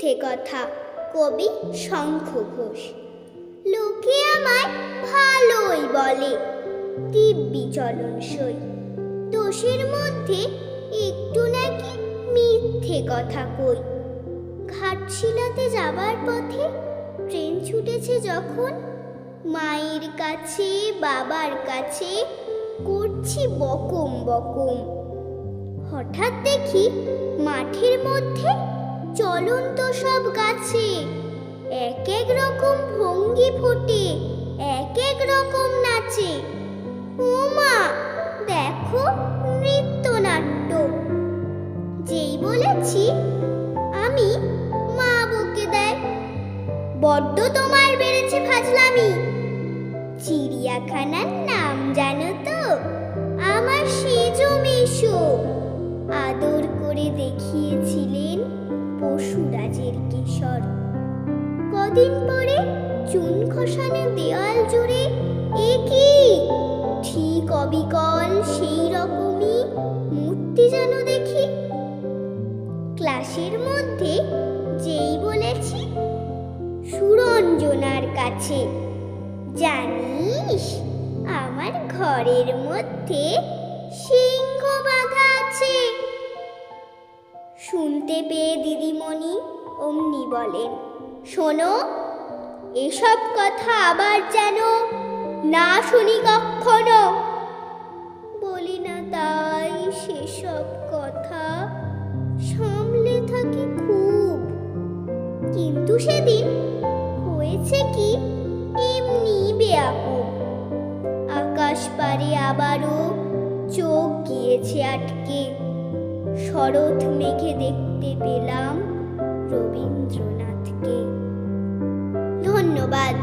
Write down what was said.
মিথ্যে কথা, কবি শঙ্খ ঘোষ লোকে আমায় ভালোই বলে, দিব্যি চলন সই দোষের মধ্যে একটু নাকি মিথ্যে কথা কই। ঘাটশিলাতে যাবার পথে ট্রেন ছুটেছে যখন, মায়ের কাছে, বাবার কাছে করছি বকম বকম। হঠাৎ দেখি মাঠের মধ্যে চলন্ত সব গাছে। এক এক রকম ভঙ্গি ফোটে এক এক রকম নাচে। ও মা দেখো নৃত্যনাট্য। যেই বলেছি, আমি মা বকে দেয়। বড্ড তোমার বেড়েছে ফাজলামি। চিড়িয়াখানার নাম জানো তো? আমার সেজো মেশো আদর করে দেখিয়েছিলেন পশুরাজের কিশোর। কদিন পরে চুন খসানো দেওয়াল জুড়ে এ কি? ঠিক অবিকল সেই রকমই মূর্তি যেন দেখি। ক্লাসের মধ্যে যেই বলেছি, সুরঞ্জনার কাছে। জানিস, আমার ঘরের মধ্যে সিংহ পেয়ে দিদিমণি? অমনি বলেন শোনো, এসব কথা আবার যেন না শুনি কখনো। বলি না তাই সেসব কথা সামলে থাকি খুব। কিন্তু সেদিন হয়েছে কি? এমনি বেয়াকুব। আকাশ পারে আবারও চোখ গিয়েছে আটকে। শরৎ মেঘে দেখতে পেলাম রবীন্দ্রনাথকে। ধন্যবাদ।